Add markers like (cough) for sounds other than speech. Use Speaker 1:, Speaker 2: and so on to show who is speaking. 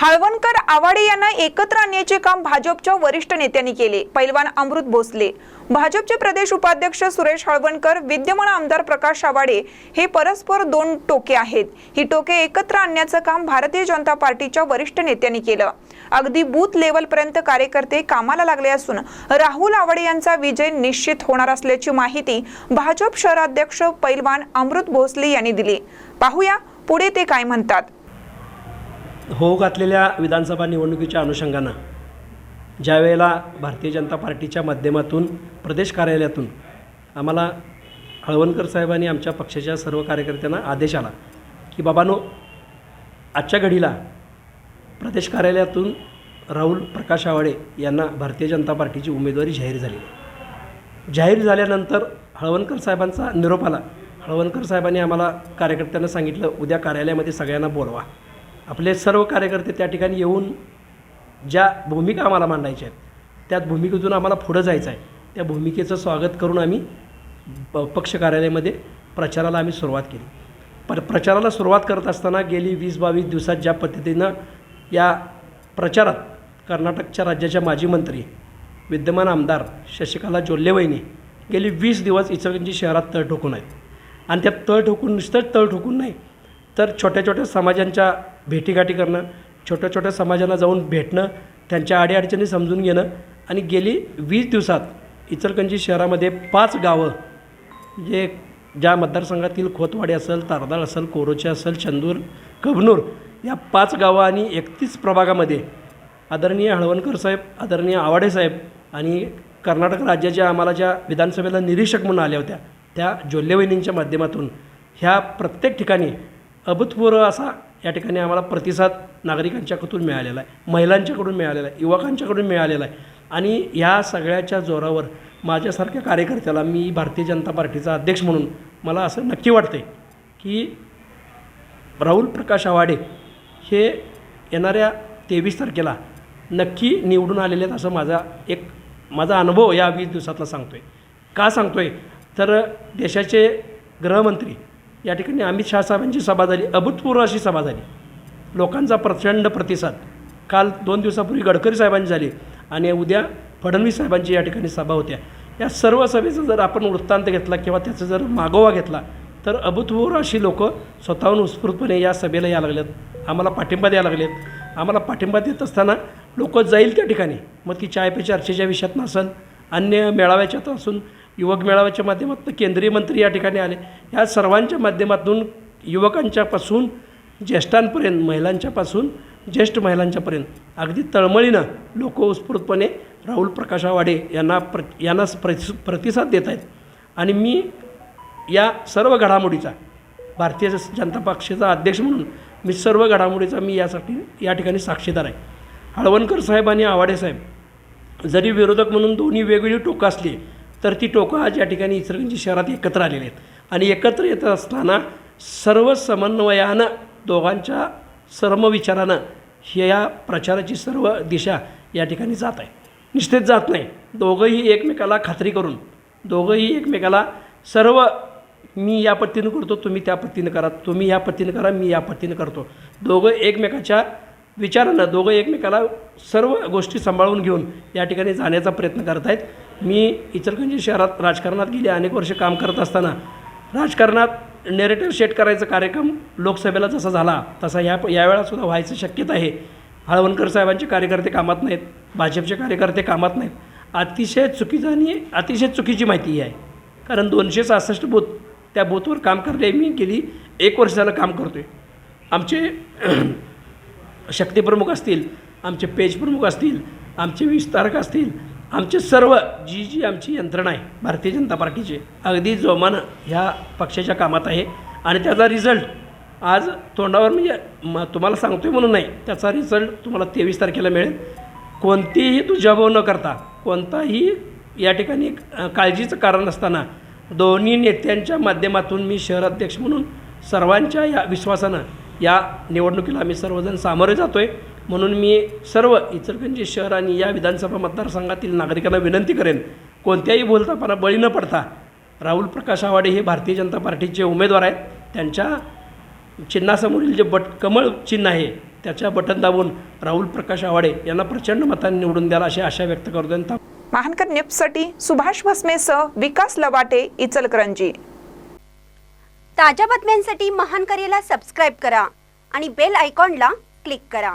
Speaker 1: हळवणकर आवाडे यांना एकत्र आणण्याचे काम भाजपच्या वरिष्ठ नेत्यांनी केले. पैलवान अमृत भोसले. भाजपचे प्रदेश उपाध्यक्ष सुरेश हळवणकर विद्यमान आमदार प्रकाश आवाडे हे परस्पर दोन टोके आहेत. ही टोके एकत्र आणण्याचं काम भारतीय जनता पार्टीच्या वरिष्ठ नेत्यांनी केलं. अगदी बूथ लेवलपर्यंत कार्यकर्ते कामाला लागले असून राहुल आवाडे यांचा विजय निश्चित होणार असल्याची माहिती भाजप शहराध्यक्ष पैलवान अमृत भोसले यांनी दिली. पाहूया पुढे ते काय म्हणतात.
Speaker 2: होऊ घातलेल्या विधानसभा निवडणुकीच्या अनुषंगानं ज्या वेळेला भारतीय जनता पार्टीच्या माध्यमातून प्रदेश कार्यालयातून आम्हाला हळवणकर साहेबांनी आमच्या पक्षाच्या सर्व कार्यकर्त्यांना आदेश आला की बाबानो आजच्या घडीला प्रदेश कार्यालयातून राहुल प्रकाश आवाडे यांना भारतीय जनता पार्टीची उमेदवारी जाहीर झाली. जाहीर झाल्यानंतर हळवणकर साहेबांचा निरोप आला. हळवणकर साहेबांनी आम्हाला कार्यकर्त्यांना सांगितलं उद्या कार्यालयामध्ये सगळ्यांना बोलवा. आपले सर्व कार्यकर्ते त्या ठिकाणी येऊन ज्या भूमिका आम्हाला मांडायच्या आहेत त्यात भूमिकेतून आम्हाला पुढं जायचं आहे. त्या भूमिकेचं स्वागत करून आम्ही प पक्ष कार्यालयामध्ये प्रचाराला आम्ही सुरुवात केली. पर प्रचाराला सुरुवात करत असताना गेली वीस बावीस दिवसात ज्या पद्धतीनं या प्रचारात कर्नाटकच्या राज्याच्या माजी मंत्री विद्यमान आमदार शशिकला जोल्लेवहिनी गेली वीस दिवस इचलकरंजी शहरात तळ ठोकून आहेत. आणि त्या तळ ठोकून नुसतंच तळ ठोकून नाही तर छोट्या छोट्या समाजांच्या भेटीगाठी करणं छोट्या छोट्या समाजाला जाऊन भेटणं त्यांच्या अडीअडचणी समजून घेणं आणि गेली वीस दिवसात इचलकंजी शहरामध्ये पाच गावं जे ज्या मतदारसंघातील खोतवाडी असेल तारदाळ असेल कोरोचे असेल चंदूर कबनूर या पाच गावं आणि एकतीस प्रभागामध्ये आदरणीय हळवणकर साहेब आदरणीय आवाडे साहेब आणि कर्नाटक राज्याच्या आम्हाला ज्या विधानसभेला निरीक्षक म्हणून आल्या होत्या त्या ज्वल्यवहिनींच्या माध्यमातून ह्या प्रत्येक ठिकाणी अभूतपूर्व असा या ठिकाणी आम्हाला प्रतिसाद नागरिकांच्याकडून मिळालेला आहे महिलांच्याकडून मिळालेला आहे युवकांच्याकडून मिळालेला आहे. आणि ह्या सगळ्याच्या जोरावर माझ्यासारख्या कार्यकर्त्याला मी भारतीय जनता पार्टीचा अध्यक्ष म्हणून मला असं नक्की वाटतं की राहुल प्रकाश आवाडे हे येणाऱ्या तेवीस तारखेला नक्की निवडून आलेले आहेत असं माझा एक माझा अनुभव या वीस दिवसातला सांगतो आहे का सांगतो आहे तर देशाचे गृहमंत्री या ठिकाणी अमित शहा साहेबांची सभा झाली. अभूतपूर्व अशी सभा झाली. लोकांचा प्रचंड प्रतिसाद. काल दोन दिवसापूर्वी गडकरी साहेबांची झाली आणि उद्या फडणवीस साहेबांची या ठिकाणी सभा होत्या. या सर्व सभेचा जर आपण वृत्तांत घेतला किंवा त्याचा जर मागोवा घेतला तर अभूतपूर्व अशी लोक स्वतःहून उत्स्फूर्तपणे या सभेला यायला लागलेत. आम्हाला पाठिंबा द्यायला लागलेत. आम्हाला पाठिंबा देत असताना लोक जाईल त्या ठिकाणी. मग ती चाय पे चर्चेच्या विषयात नसेल अन्य मेळाव्याच्यात असून युवक मेळाव्याच्या माध्यमातून केंद्रीय मंत्री या ठिकाणी आले. या सर्वांच्या माध्यमातून युवकांच्यापासून ज्येष्ठांपर्यंत महिलांच्यापासून ज्येष्ठ महिलांच्यापर्यंत अगदी तळमळीनं लोक उत्स्फूर्तपणे राहुल प्रकाश आवाडे यांना प्र यांना प्रति प्रतिसाद देत आहेत. आणि मी या सर्व घडामोडीचा भारतीय जनता पक्षाचा अध्यक्ष म्हणून मी सर्व घडामोडीचा मी यासाठी या ठिकाणी साक्षीदार आहे. हळवणकर साहेब आणि आवाडे साहेब जरी विरोधक म्हणून दोन्ही वेगवेगळी टोकं असली तर ती टोकं आज या ठिकाणी इचलकरंजी शहरात एकत्र आलेली आहेत. आणि एकत्र येत असताना सर्व समन्वयानं दोघांच्या सर्मविचारानं ह्या प्रचाराची सर्व दिशा या ठिकाणी जात आहे. निश्चित जात नाही. दोघंही एकमेकाला खात्री करून दोघंही एकमेकाला सर्व मी या पद्धतीनं करतो तुम्ही त्या पद्धतीनं करा तुम्ही या पद्धतीनं करा मी या पद्धतीनं करतो. दोघं एकमेकाच्या विचारानं दोघं एकमेकाला सर्व गोष्टी सांभाळून घेऊन या ठिकाणी जाण्याचा प्रयत्न करत आहेत. मी इचलकरंजी शहरात राजकारणात गेली अनेक वर्ष काम करत असताना राजकारणात नेरेटिव्ह सेट करायचा कार्यक्रम लोकसभेला जसा झाला तसा या यावेळासुद्धा व्हायचं शक्यता आहे. हळवणकर साहेबांचे कार्यकर्ते कामात नाहीत भाजपचे कार्यकर्ते कामात नाहीत. अतिशय चुकीचं आणि अतिशय चुकीची माहिती आहे. कारण दोनशे सहासष्ट बूथ त्या बूथवर काम करते मी गेली एक वर्ष झालं काम करतो आहे आमचे (clears throat) शक्तीप्रमुख असतील आमचे पेज प्रमुख असतील आमचे विस्तारक असतील आमचे सर्व जी जी आमची यंत्रणा आहे भारतीय जनता पार्टीची अगदी जोमानं ह्या पक्षाच्या कामात आहे. आणि त्याचा रिझल्ट आज तोंडावर म्हणजे म तुम्हाला सांगतोय म्हणून नाही त्याचा रिझल्ट तुम्हाला तेवीस तारखेला मिळेल. कोणतीही दुजाभाव न करता कोणताही या ठिकाणी काळजीचं कारण नसताना दोन्ही नेत्यांच्या माध्यमातून मी शहराध्यक्ष म्हणून सर्वांच्या या विश्वासानं या निवडणुकीला आम्ही सर्वजण सामोरे जातो आहे म्हणून मी सर्व इचलकरंजी शहर आणि या विधानसभा मतदारसंघातील नागरिकांना विनंती करेन कोणत्याही बोलतापणा बळी न पडता राहुल प्रकाश आवाडे हे भारतीय जनता पार्टीचे उमेदवार आहेत. त्यांच्या चिन्हासमोरील जे बट कमळ चिन्ह आहे त्या त्याच्या बटन दाबून राहुल प्रकाश आवाडे यांना प्रचंड मतांनी निवडून द्याल अशी आशा व्यक्त करतो
Speaker 1: महानकर न्यूजसाठी सुभाष भस्मेसह विकास लवाटे इचलकरंजी.
Speaker 3: ताज्या बातम्यांसाठी महान करेला सबस्क्राईब करा आणि बेल आयकॉनला क्लिक करा.